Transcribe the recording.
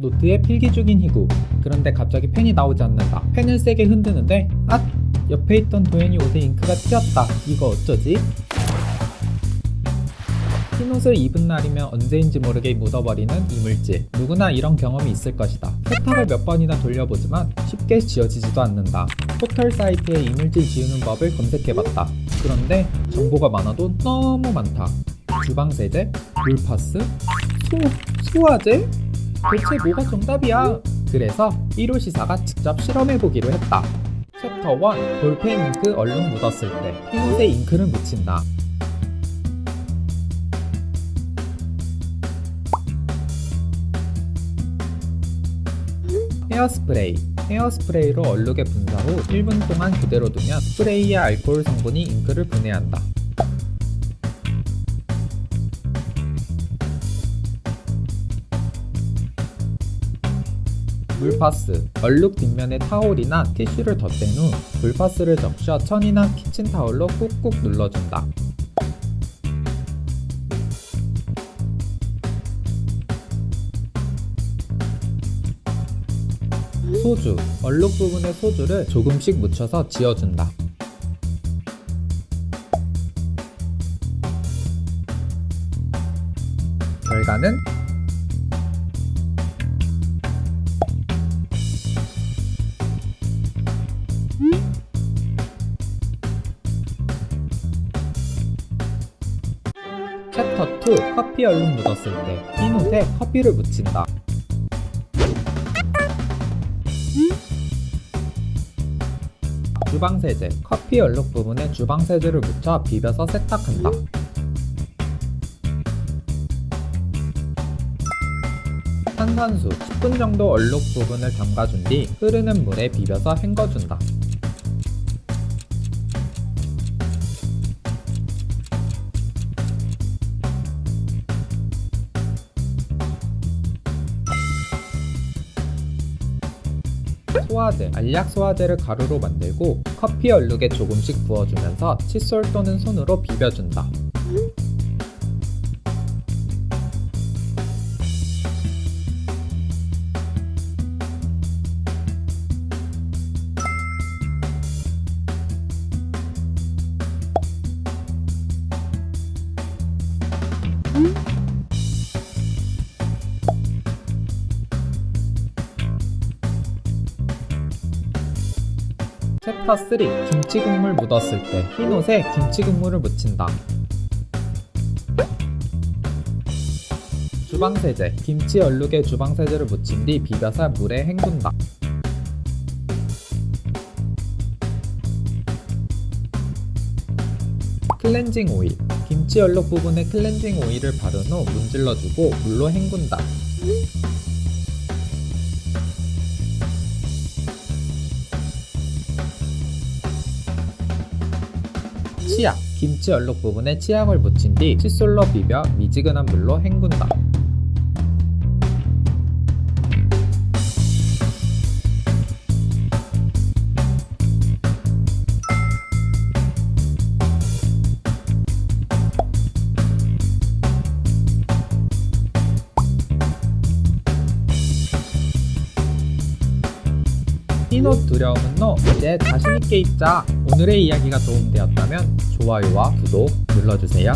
노트에 필기 중인 희구. 그런데 갑자기 펜이 나오지 않는다. 펜을 세게 흔드는데 앗! 옆에 있던 도현이 옷에 잉크가 튀었다. 이거 어쩌지? 흰 옷을 입은 날이면 언제인지 모르게 묻어버리는 이물질. 누구나 이런 경험이 있을 것이다. 세탁을 몇 번이나 돌려보지만 쉽게 지워지지도 않는다. 포털 사이트에 이물질 지우는 법을 검색해봤다. 그런데 정보가 많아도 너무 많다. 주방세제, 물파스, 소, 소화제? 대체 뭐가 정답이야? 그래서 1호 시사가 직접 실험해보기로 했다. 챕터 1 볼펜 잉크 얼룩 묻었을 때 흰옷에 잉크를 묻힌다. 헤어스프레이 헤어스프레이로 얼룩에 분사 후 1분 동안 그대로 두면 스프레이의 알코올 성분이 잉크를 분해한다. 물파스 얼룩 뒷면에 타올이나 티슈를 덧댄 후 물파스를 적셔 천이나 키친타올로 꾹꾹 눌러준다. 소주 얼룩 부분에 소주를 조금씩 묻혀서 지어준다. 결과는 챕터 2 커피 얼룩 묻었을 때 흰옷에 커피를 묻힌다. 주방세제 커피 얼룩 부분에 주방세제를 묻혀 비벼서 세탁한다. 탄산수 10분 정도 얼룩 부분을 담가준 뒤 흐르는 물에 비벼서 헹궈준다. 소화제, 알약 소화제를 가루로 만들고 커피 얼룩에 조금씩 부어주면서 칫솔 또는 손으로 비벼준다. 챕터 3 김치 국물 묻었을 때 흰옷에 김치 국물을 묻힌다. 주방세제 김치 얼룩에 주방세제를 묻힌 뒤 비벼서 물에 헹군다. 클렌징 오일 김치 얼룩 부분에 클렌징 오일을 바른 후 문질러주고 물로 헹군다. 치약 김치 얼룩 부분에 치약을 묻힌 뒤 칫솔로 비벼 미지근한 물로 헹군다. 흰옷 두려움은 너. 이제 자신있게 입자. 오늘의 이야기가 도움되었다면 좋아요와 구독 눌러주세요